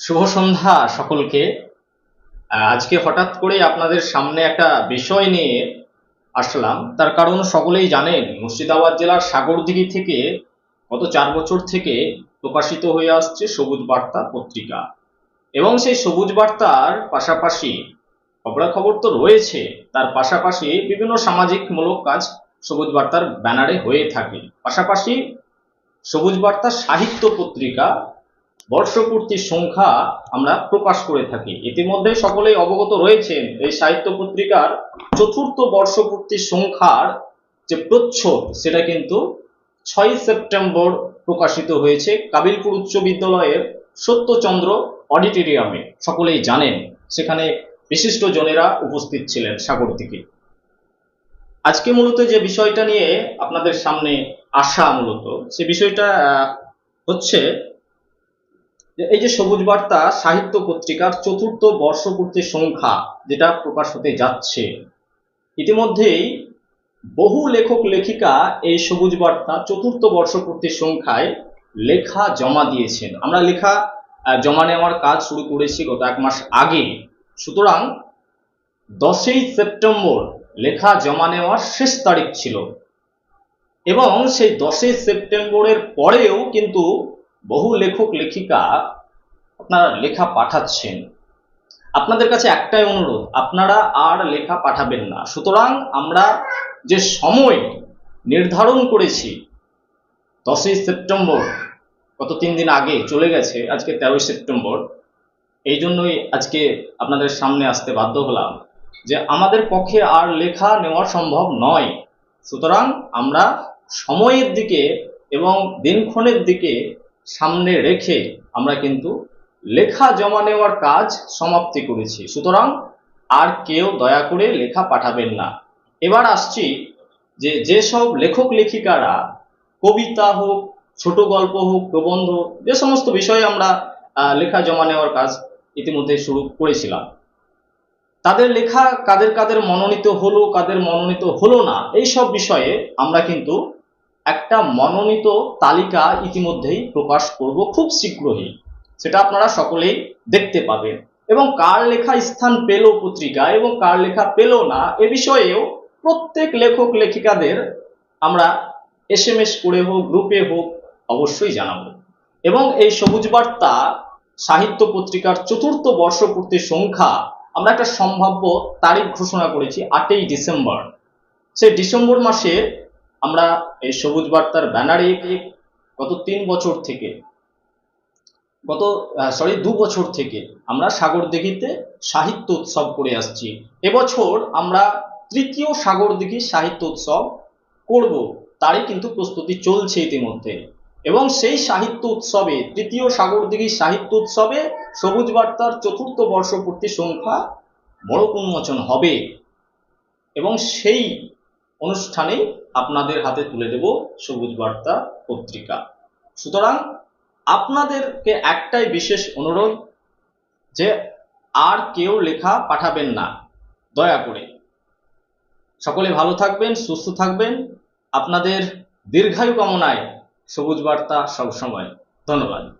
শুভ সন্ধ্যা সকলকে। আজকে হঠাৎ করে আপনাদের সামনে একটা বিষয় নিয়ে আসলাম। তার কারণ সকলেই জানেন, মুর্শিদাবাদ জেলার সাগরদিঘি থেকে গত চার বছর থেকে প্রকাশিত হয়ে আসছে সবুজ বার্তা পত্রিকা। এবং সেই সবুজ বার্তার পাশাপাশি খবরাখবর তো রয়েছে, তার পাশাপাশি বিভিন্ন সামাজিকমূলক কাজ সবুজ বার্তার ব্যানারে হয়ে থাকে। পাশাপাশি সবুজ বার্তা সাহিত্য পত্রিকা বর্ষপূর্তির সংখ্যা আমরা প্রকাশ করে থাকি। ইতিমধ্যে সকলেই অবগত রয়েছেন, এই সাহিত্য পত্রিকার চতুর্থ বর্ষপূর্তির সংখ্যার যে প্রচ্ছদ, সেটা কিন্তু ছয় সেপ্টেম্বর প্রকাশিত হয়েছে কাবিলপুর উচ্চ বিদ্যালয়ের সত্যচন্দ্র অডিটোরিয়ামে। সকলেই জানেন, সেখানে বিশিষ্ট জনেরা উপস্থিত ছিলেন সাগর থেকে। আজকে মূলত যে বিষয়টা নিয়ে আপনাদের সামনে আসা মূলত, সে বিষয়টা হচ্ছে এই যে সবুজ বার্তা সাহিত্য পত্রিকার চতুর্থ বর্ষপূর্তির সংখ্যা যেটা প্রকাশ হতে যাচ্ছে, ইতিমধ্যেই বহু লেখক লেখিকা এই সবুজ বার্তা চতুর্থ বর্ষপূর্তির সংখ্যায় লেখা জমা দিয়েছেন। আমরা লেখা জমা নেওয়ার কাজ শুরু করেছি গত এক মাস আগে। সুতরাং দশই সেপ্টেম্বর লেখা জমা নেওয়ার শেষ তারিখ ছিল। এবং সেই দশই সেপ্টেম্বরের পরেও কিন্তু বহু লেখক, লেখিকা আপনারা লেখা পাঠাচ্ছেন। আপনাদের কাছে একটাই অনুরোধ, আপনারা আর লেখা পাঠাবেন না। সুতরাং আমরা যে সময় নির্ধারণ করেছি, দশই সেপ্টেম্বর, গত তিন দিন আগে চলে গেছে, আজকে তেরোই সেপ্টেম্বর, এই জন্যই আজকে আপনাদের সামনে আসতে বাধ্য হলাম যে আমাদের পক্ষে আর লেখা নেওয়া সম্ভব নয়। সুতরাং আমরা সময়ের দিকে এবং দিনক্ষণের দিকে সামনে রেখে আমরা কিন্তু লেখা জমা নেওয়ার কাজ সমাপ্তি করেছি। সুতরাং আর কেউ দয়া করে লেখা পাঠাবেন না। এবার আসছি যে যেসব লেখক লেখিকারা কবিতা হোক, ছোট গল্প হোক, প্রবন্ধ, যে সমস্ত বিষয়ে আমরা লেখা জমা নেওয়ার কাজ ইতিমধ্যে শুরু করেছিলাম। তাদের লেখা কাদের কাদের মনোনীত হলো, কাদের মনোনীত হলো না এই সব বিষয়ে আমরা কিন্তু একটা মনোনীত তালিকা ইতিমধ্যেই প্রকাশ করব খুব শীঘ্রই। সেটা আপনারা সকলেই দেখতে পাবেন। এবং কার লেখা স্থান পেল পত্রিকা এবং কার লেখা পেল না, এ বিষয়েও প্রত্যেক লেখক লেখিকাদের আমরা এস এম এস করে হোক, গ্রুপে হোক, অবশ্যই জানাব। এবং এই সবুজ বার্তা সাহিত্য পত্রিকার চতুর্থ বর্ষপূর্তির সংখ্যা আমরা একটা সম্ভাব্য তারিখ ঘোষণা করেছি, আটই ডিসেম্বর। সেই ডিসেম্বর মাসে আমরা এই সবুজ বার্তার ব্যানারে গত তিন বছর থেকে, গত সরি দু বছর থেকে আমরা সাগরদিঘিতে সাহিত্য উৎসব করে আসছি। এবছর আমরা তৃতীয় সাগরদিঘি সাহিত্য উৎসব করব, তারই কিন্তু প্রস্তুতি চলছে ইতিমধ্যে। এবং সেই সাহিত্য উৎসবে, তৃতীয় সাগরদিঘি সাহিত্য উৎসবে সবুজ বার্তার চতুর্থ বর্ষপূর্তি সংখ্যা বড় উন্মোচন হবে। এবং সেই অনুষ্ঠানেই আপনাদের হাতে তুলে দেব সবুজ বার্তা পত্রিকা। সুতরাং আপনাদেরকে একটাই বিশেষ অনুরোধ যে আর কেউ লেখা পাঠাবেন না। দয়া করে। সকলে ভালো থাকবেন, সুস্থ থাকবেন। আপনাদের দীর্ঘায়ু কামনায় সবুজ বার্তা সবসময়। ধন্যবাদ।